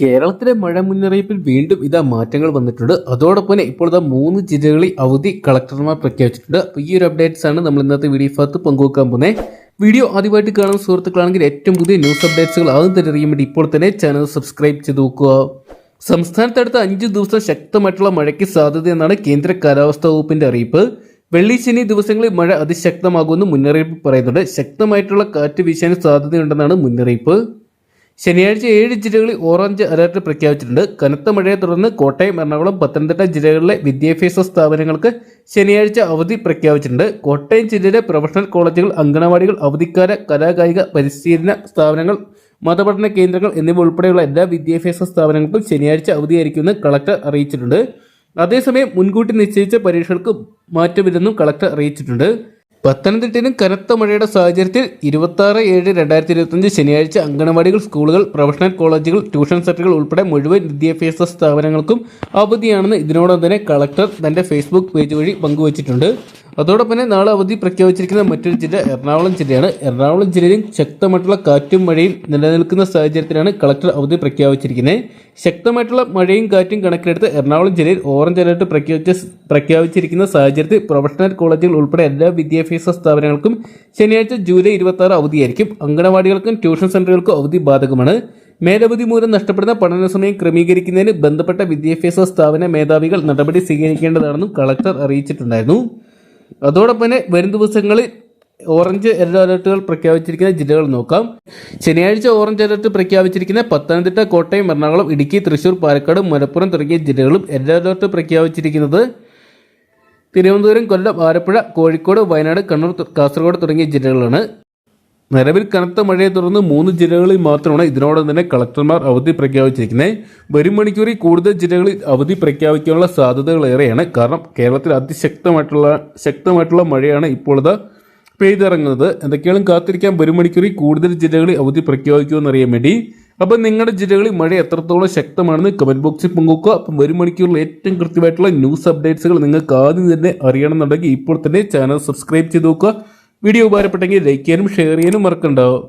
കേരളത്തിലെ മഴ മുന്നറിയിപ്പിൽ വീണ്ടും ഇതാ മാറ്റങ്ങൾ വന്നിട്ടുണ്ട്. അതോടൊപ്പം ഇപ്പോൾ ഇതാ മൂന്ന് ജില്ലകളിൽ അവധി കളക്ടർമാർ പ്രഖ്യാപിച്ചിട്ടുണ്ട്. അപ്പോൾ ഈ ഒരു അപ്ഡേറ്റ്സ് ആണ് നമ്മൾ ഇന്നത്തെ വീഡിയോ ഭാഗത്ത് പങ്കുവെക്കാൻ പോകുന്നത് വീഡിയോ ആദ്യമായിട്ട് കാണുന്ന സുഹൃത്തുക്കളാണെങ്കിൽ ഏറ്റവും പുതിയ ന്യൂസ് അപ്ഡേറ്റ്സുകൾ ആദ്യം തന്നെ അറിയാൻ വേണ്ടി ഇപ്പോൾ തന്നെ ചാനൽ സബ്സ്ക്രൈബ് ചെയ്ത് നോക്കുക. സംസ്ഥാനത്ത് അടുത്ത അഞ്ച് ദിവസം ശക്തമായിട്ടുള്ള മഴയ്ക്ക് സാധ്യതയെന്നാണ് കേന്ദ്ര കാലാവസ്ഥാ വകുപ്പിന്റെ അറിയിപ്പ്. വെള്ളി ശനി ദിവസങ്ങളിൽ മഴ അതിശക്തമാകുമെന്ന് മുന്നറിയിപ്പ് പറയുന്നുണ്ട്. ശക്തമായിട്ടുള്ള കാറ്റ് വീശാൻ സാധ്യതയുണ്ടെന്നാണ് മുന്നറിയിപ്പ്. ശനിയാഴ്ച ഏഴ് ജില്ലകളിൽ ഓറഞ്ച് അലർട്ട് പ്രഖ്യാപിച്ചിട്ടുണ്ട്. കനത്ത മഴയെ തുടർന്ന് കോട്ടയം എറണാകുളം പത്തനംതിട്ട ജില്ലകളിലെ വിദ്യാഭ്യാസ സ്ഥാപനങ്ങൾക്ക് ശനിയാഴ്ച അവധി പ്രഖ്യാപിച്ചിട്ടുണ്ട്. കോട്ടയം ജില്ലയിലെ പ്രൊഫഷണൽ കോളേജുകൾ അങ്കണവാടികൾ അവധിക്കാര കലാകായിക പരിശീലന സ്ഥാപനങ്ങൾ മതപഠന കേന്ദ്രങ്ങൾ എന്നിവ ഉൾപ്പെടെയുള്ള എല്ലാ വിദ്യാഭ്യാസ സ്ഥാപനങ്ങൾക്കും ശനിയാഴ്ച അവധിയായിരിക്കുമെന്ന് കളക്ടർ അറിയിച്ചിട്ടുണ്ട്. അതേസമയം മുൻകൂട്ടി നിശ്ചയിച്ച പരീക്ഷകൾക്ക് മാറ്റമില്ലെന്നും കളക്ടർ അറിയിച്ചിട്ടുണ്ട്. പത്തനംതിട്ടയിലും കനത്ത മഴയുടെ സാഹചര്യത്തിൽ ഇരുപത്തി ഏഴ് രണ്ടായിരത്തി ഇരുപത്തഞ്ച് ശനിയാഴ്ച അംഗനവാടികൾ സ്കൂളുകൾ പ്രൊഫഷണൽ കോളേജുകൾ ട്യൂഷൻ സെന്ററുകൾ ഉൾപ്പെടെ മുഴുവൻ വിദ്യാഭ്യാസ സ്ഥാപനങ്ങൾക്കും അവധിയാണെന്ന് ഇതിനോടൊപ്പം തന്നെ കളക്ടർ തന്റെ ഫേസ്ബുക്ക് പേജ് വഴി പങ്കുവച്ചിട്ടുണ്ട്. അതോടൊപ്പം തന്നെ നാളെ അവധി പ്രഖ്യാപിച്ചിരിക്കുന്ന മറ്റൊരു ജില്ല എറണാകുളം ജില്ലയാണ്. എറണാകുളം ജില്ലയിലും ശക്തമായിട്ടുള്ള കാറ്റും മഴയും നിലനിൽക്കുന്ന സാഹചര്യത്തിലാണ് കളക്ടർ അവധി പ്രഖ്യാപിച്ചിരിക്കുന്നത്. ശക്തമായിട്ടുള്ള മഴയും കാറ്റും കണക്കിലെടുത്ത് എറണാകുളം ജില്ലയിൽ ഓറഞ്ച് അലർട്ട് പ്രഖ്യാപിച്ച പ്രഖ്യാപിച്ചിരിക്കുന്ന സാഹചര്യത്തിൽ പ്രൊഫഷണൽ കോളേജുകൾ ഉൾപ്പെടെ എല്ലാ വിദ്യാഭ്യാസ സ്ഥാപനങ്ങൾക്കും ശനിയാഴ്ച ജൂലൈ ഇരുപത്തി ആറ് അവധിയായിരിക്കും. അംഗനവാടികൾക്കും ട്യൂഷൻ സെന്ററുകൾക്കും അവധി ബാധകമാണ്. മേലവധി മൂലം നഷ്ടപ്പെടുന്ന പഠന സമയം ക്രമീകരിക്കുന്നതിന് ബന്ധപ്പെട്ട വിദ്യാഭ്യാസ സ്ഥാപന മേധാവികൾ നടപടി സ്വീകരിക്കേണ്ടതാണെന്നും കളക്ടർ അറിയിച്ചിട്ടുണ്ടായിരുന്നു. അതോടൊപ്പം തന്നെ വരും ദിവസങ്ങളിൽ ഓറഞ്ച് യെല്ലോ അലർട്ടുകൾ പ്രഖ്യാപിച്ചിരിക്കുന്ന ജില്ലകൾ നോക്കാം. ശനിയാഴ്ച ഓറഞ്ച് അലർട്ട് പ്രഖ്യാപിച്ചിരിക്കുന്ന പത്തനംതിട്ട കോട്ടയം എറണാകുളം ഇടുക്കി തൃശൂർ പാലക്കാട് മലപ്പുറം തുടങ്ങിയ ജില്ലകളും യെല്ലോ അലർട്ട് പ്രഖ്യാപിച്ചിരിക്കുന്നത് തിരുവനന്തപുരം കൊല്ലം ആലപ്പുഴ കോഴിക്കോട് വയനാട് കണ്ണൂർ കാസർഗോഡ് തുടങ്ങിയ ജില്ലകളാണ് നിലവിൽ കനത്ത മഴയെ തുടർന്ന് മൂന്ന് ജില്ലകളിൽ മാത്രമാണ് ഇതിനോടൊപ്പം തന്നെ കളക്ടർമാർ അവധി പ്രഖ്യാപിച്ചിരിക്കുന്നത്. വരും മണിക്കൂറിൽ കൂടുതൽ ജില്ലകളിൽ അവധി പ്രഖ്യാപിക്കാനുള്ള സാധ്യതകൾ ഏറെയാണ് കാരണം കേരളത്തിൽ അതിശക്തമായിട്ടുള്ള ശക്തമായിട്ടുള്ള മഴയാണ് ഇപ്പോഴത്തെ പെയ്തിറങ്ങുന്നത്. എന്തൊക്കെയാണ് കാത്തിരിക്കാൻ വരും മണിക്കൂറിൽ കൂടുതൽ ജില്ലകളിൽ അവധി പ്രഖ്യാപിക്കുമെന്നറിയാൻ വേണ്ടി അപ്പം നിങ്ങളുടെ ജില്ലകളിൽ മഴ എത്രത്തോളം ശക്തമാണെന്ന് കമന്റ് ബോക്സിൽ പങ്കുവെക്കുക. അപ്പം വരും മണിക്കൂറിൽ ഏറ്റവും കൃത്യമായിട്ടുള്ള ന്യൂസ് അപ്ഡേറ്റ്സുകൾ നിങ്ങൾക്ക് ആദ്യം തന്നെ അറിയണമെന്നുണ്ടെങ്കിൽ ഇപ്പോൾ തന്നെ ചാനൽ സബ്സ്ക്രൈബ് ചെയ്ത് നോക്കുക. വീഡിയോ ഉപകാരപ്പെട്ടെങ്കിൽ ലൈക്ക് ചെയ്യാനും ഷെയർ ചെയ്യാനും മറക്കണ്ടാവും